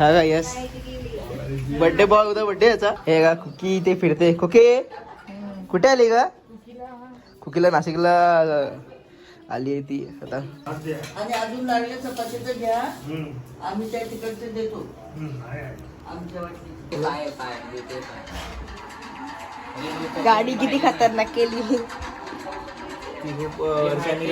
हा का yes birthday boy होता बर्थडे याचा. हे का कुकी ते फिरते. कुके? कुठे आली का कुकीला नाशिकला आली आहे ती. आता. आणि अजून लागले तर घ्या. आम्ही त्या तिकडचे देतो. आमच्या गाडी किती खतरनाक केली. ती खूप वर्षांनी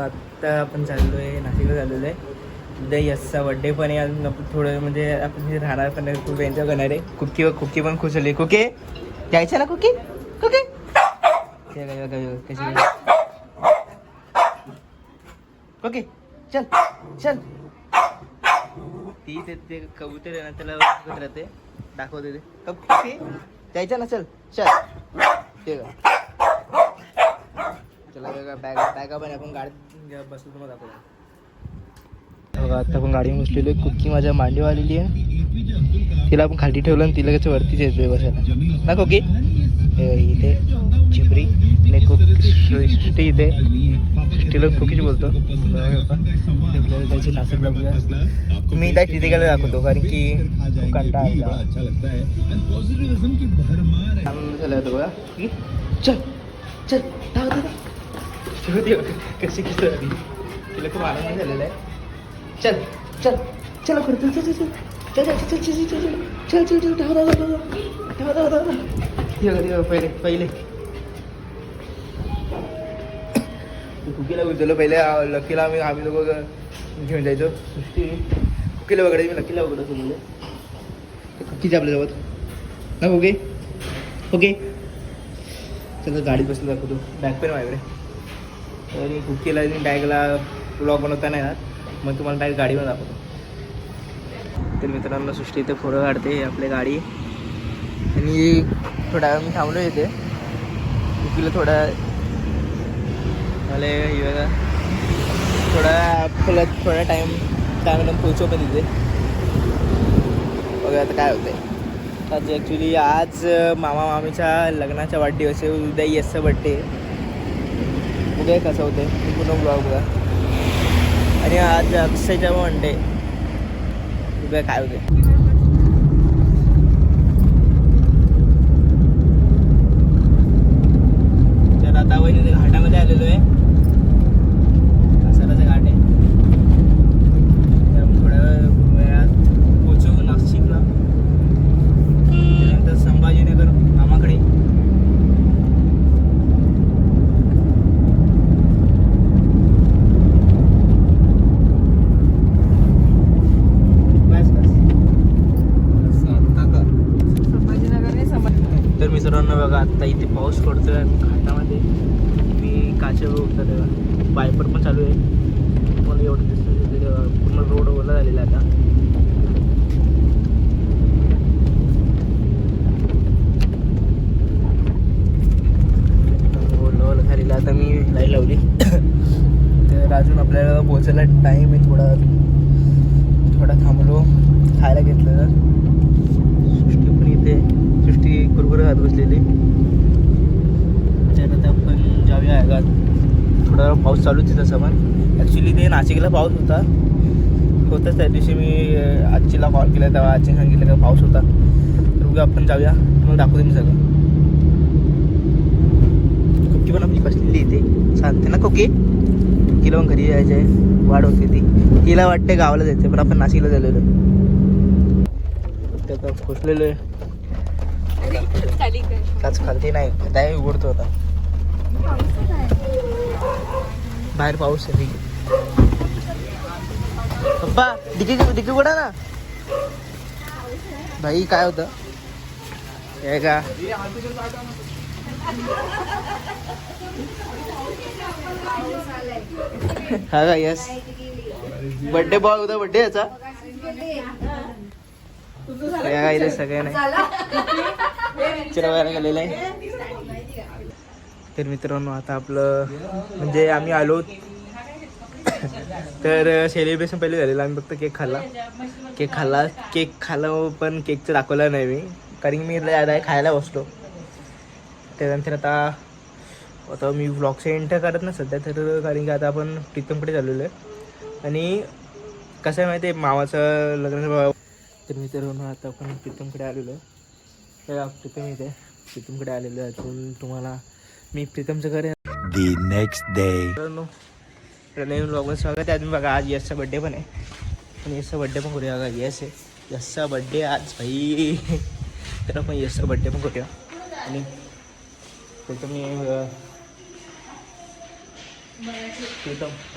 आत्ता आपण चाललो आहे नाशिकला चाललेलो आहे उद्या यसचा बड्डे पण आहे थोडं म्हणजे आपण राहणार पण खूप एन्जॉय करणार आहे. कुकी कुकी पण खुश झाली. कुके? जायचं ना कुकी? कुकी? कशी चल चल. ती ते ते कबूतर आहे ना त्याला राहते. दाखवते ते. कुकी? जायचं ना चल चल. ते का चला बघा बॅग बॅगा पण आपण गाडीत बसून तुम्हाला दाखवतो बघा आता आपण गाडी बसलेलो आहे. कुकी माझ्या मांडीवर आलेली आहे. तिला आपण खाली ठेवलं आणि तिला कसं वरतीच येतोय बसायला. ना कोकी? इथे चिपरी आणि कुक सृष्टी इथे. सृष्टीला कुकीच बोलतो. त्याची नाचत बघूया. मी त्या तिथे गेला दाखवतो कारण की कंटा कंटाळा आला. झाला होता बघा. की चल चल धाव, धाव, कशी कशी तिला खूप आनंद झालेला आहे. चल चल चल लवकर, चल चल चल चल चल चल चल चल चल चल चल चल पहिले पहिले कुकीला उचललं पहिले लकीला आम्ही आम्ही लोक घेऊन जायचो सृष्टी कुकीला वगैरे मी लकीला वगैरे सोडलं कुकीच आपल्यासोबत ना ओके ओके चला गाडीत बसलो दाखवतो बॅग पण माझ्याकडे तर कुकीला बॅगला ब्लॉग बनवता नाही ना मग तुम्हाला डायरेक्ट गाडीवर दाखवतो. तर मित्रांनो सृष्टी इथे फोटो काढते आपली गाडी. आणि थोडा वेळ मी थांबलो इथे. तिला थोडा मला हे थोडा आपला थोडा टाईम टाईमला पोहोचव पण तिथे बघा आता काय होतंय. आज ॲक्च्युली आज मामा मामीच्या लग्नाच्या वाढदिवस आहे उद्या येसचा बड्डे उद्या कसं होतं पूर्ण ब्लॉग बघा. आणि आज अक्षयच्या पण डे उद्या काय होते तर आता वहिनी घाटामध्ये आलेलो आहे कासाराचा घाट आहे तर मग थोड्या वेळात पोचू नाशिकला त्यानंतर संभाजीनगर मामाकडे बस बस संभाजीनगर संभाजी तर मित्रांनो बघा आता इथे पाऊस पडतो आहे घाटामध्ये मी काचेवर उठतो तेव्हा. वायपर पण चालू आहे. मला एवढं दिसतं पूर्ण रोड ओला झालेला आता. ओलं ओलं आता मी लाइट लावली. तर अजून आपल्याला पोहोचायला टाईम आहे थोडा. थोडा थांबलो. खायला घेतलं. सृष्टी पण इथे सृष्टी कुरकुर हात बसलेली. त्यानंतर आपण जाऊया आगात थोडा पाऊस चालू तिथं समान ॲक्च्युली ते नाशिकला पाऊस होता. होताच त्या दिवशी मी आजीला कॉल केला तेव्हा आजी सांगितलं का पाऊस होता. तर उद्या आपण जाऊया. मग दाखवते मी सगळं. कुकी पण आपली बसलेली इथे सांगते ना कुकी. तिला पण घरी यायचं आहे. वाढ होते ती. तिला वाटते गावाला जायचं पण आपण नाशिकला झालेलो त्याचा खोसलेलो आहे. काय काच खालती नाही. डाय उघडतो आता. बाहेर पाऊस आहे. पप्पा डिकी डिकी कुठं ना? भाई काय होतं? हे का? हा का यस बड्डे बॉय होता बड्डे याचा? सगळ्या काय इथे सगळे नाही. चिरवायला गेलेला आहे. तर मित्रांनो आता आपलं म्हणजे आम्ही आलो. तर सेलिब्रेशन पहिले झालेलं आम्ही फक्त केक खाल्ला. केक खाल्ला केक खाल्ला पण केकचं दाखवला नाही मी. कारण की मी लय खायला बसलो. त्यानंतर आता आता मी व्लॉगचं एंटर करत ना सध्या तर कारण की आता आपण प्रीतमकडे चाललेलो आहे. आणि कसं आहे माहिती आहे मामाचं लग्न तर मित्रांनो आता आपण प्रीतमकडे आलेलो आहे. तर प्रीतम इथे प्रीतमकडे आलेलो आहे. अजून तुम्हाला मी प्रीतमचं घर आहे. The next day. मित्रांनो तर नवीन ब्लॉगमध्ये स्वागत आहे. तुम्ही बघा आज यशचा बड्डे पण आहे. पण यशचा बड्डे पण करूया बघा. यश आहे. यशचा बड्डे आज भाई. तर आपण यशचा बड्डे पण करूया. आणि प्रीतम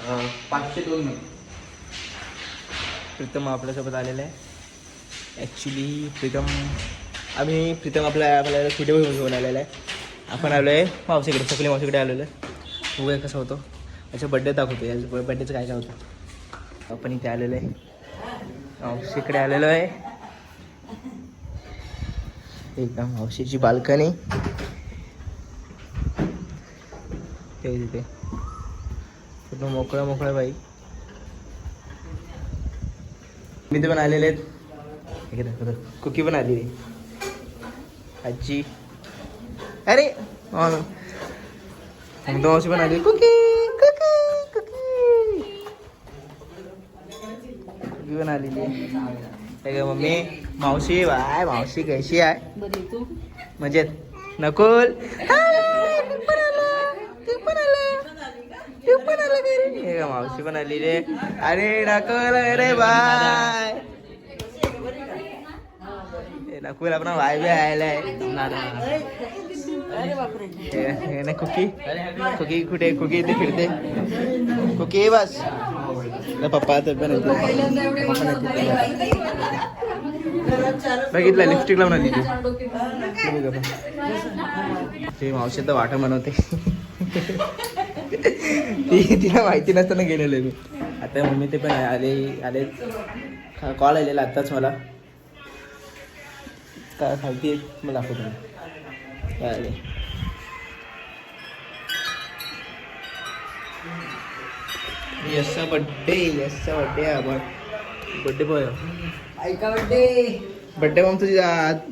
अं, पाचशे दोन मिनिट प्रीतम आपल्यासोबत आलेला आहे. ॲक्च्युली प्रीतम आम्ही प्रीतम आपल्या आपल्याला कुठे घेऊन आलेला आहे. आपण आलो आहे मावशीकडे सकले मावशीकडे आलेलो आहे उभे कसं होतं. अच्छा बड्डे दाखवतो या बड्डेचं काय काय होतं? आपण इथे आलेलो आहे. मावशीकडे आलेलो आहे. एकदम मावशीची बाल्कनी. ते तिथे पूर्ण मोकळं मोकळं बाई. मी ते पण आलेले आहेत. कुकी पण आलेली. आजी. अरे मावशी पण आली कुकी कुकी कुकी कुकी पण आलेली आहे हे काय मम्मी मावशी बाय मावशी कशी आहे बरी तू मजेत नकुल हाय, तू पण आला, तू पण आला, तू पण आला घरी. हे का मावशी पण आली रे अरे नकुल अरे बाय हे नकुल आपला बाय बी आलाय अरे बापरे हे- हे ना कुकी. कुकी कुठे कुकी इथे फिरते. कुकी बस. ना पप्पा तर पण बघितलं लिपस्टिक लावून आली ते. मावशी तर वाटा बनवते. ती तिला माहिती नसताना गेलेलो आहे मी. आता मम्मी ते पण आले आले कॉल आलेला आत्ताच मला. काय खालती मला दाखवतो. आले यशचा बड्डे यशचा बड्डे आपण बड्डे बॉय ऐका बड्डे बड्डे मग तुझी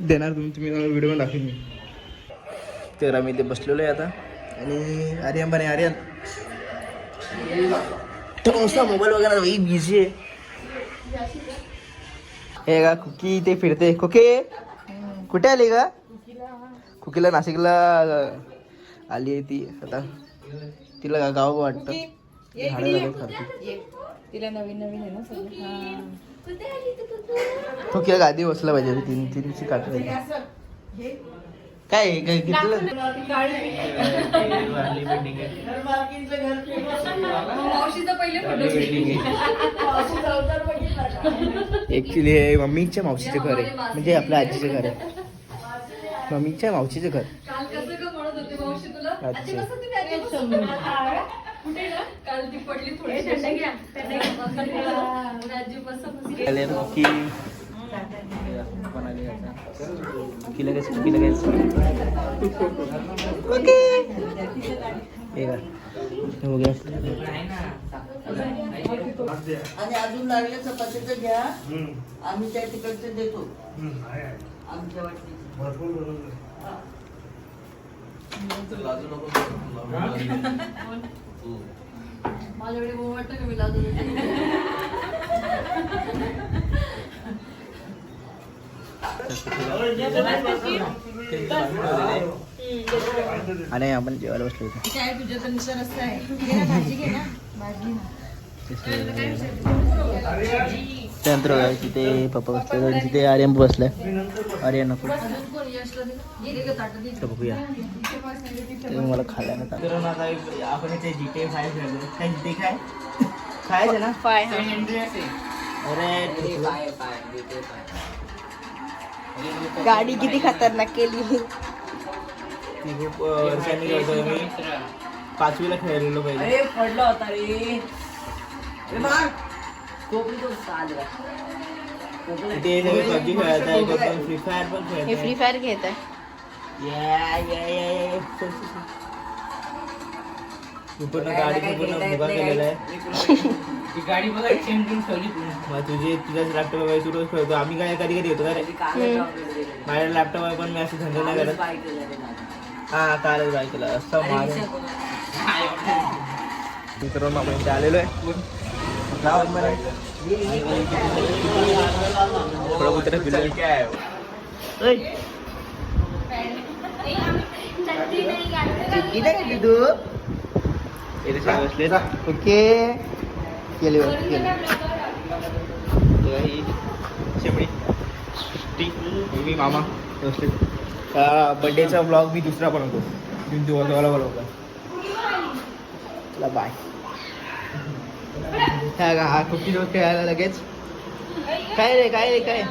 देणार तुम्ही तुम्ही व्हिडिओ पण दाखवेन मी तर आम्ही इथे बसलेलो आहे आता. आणि आर्यन पण आहे आर्यन. तो नुसता मोबाईल वगैरे बिझी आहे. हे का कुकी इथे फिरते. कुके कुठे आली का कुकीला नाशिकला आली आहे ती. आता तिला गाव वाटतं. झाडं लागत खाते. तिला नवीन नवीन आहे ना सगळं. हा. तो किंवा गादी बसला पाहिजे तीन तीनची काट काय आहे? काय घेतलं. ऍक्च्युली हे मम्मीच्या मावशीचं घर आहे. म्हणजे आपल्या आजीचं घर आहे. मम्मीच्या मावशीचं घर अच्छा ओके हे का? हे बघूया. आणि अजून लागले चपात्या तर घ्या आम्ही त्या तिकडचे देतो आमच्या वाटणीचे माझ्याकडे मग वाटतं का? मी लाजू आणि आपण जेवायला बसलो होतो काय तुझ्या तर नुसतं रस्ता आहे. घे ना, भाजी घे ना. भाजी. त्यानंतर बघा, तिथे पप्पा बसले तिथे आर्यन बसलाय आर्यन नको. तर बघूया. ते मला खायला नाही तर आता आपण इथे जी टे फाय काय जी काय खायचं ना? पाय अरे गाडी किती खतरनाक केली. ती खूप अं, वर्षांनी खेळतो मी पाचवीला खेळलेलो पहिले. अरे पडला होता रे. तो पबजी खेळत आहे कोण फ्री फायर पण हे खेळत फ्री फायर घेत आहे या या या या तू पूर्ण गाडी पूर्ण भुगा केलेला आहे. ती गाडी बघा चेंडून ठेवली मग तुझे तुझ्याच लॅपटॉप वगैरे तू रोज खेळतो. आम्ही काय कधी कधी येतो का रे? माझ्या लॅपटॉप पण मी असं धंदा नाही करत. हा कालच बाय केला. असं मारून मित्रांनो आपण इथे आलेलो आहे. थोडं कुत्रा फिरलं चिक्की नाही घेतली तू इथे सगळे बसले ओके केले बघ, केले तेव्हा ही शेपडी सुट्टी मी मामा बसले बड्डेचा ब्लॉग मी दुसरा बनवतो मी तुम्हाला बनवतो चला बाय हा हा कुठली रोज खेळायला लगेच? काय रे काय रे काय.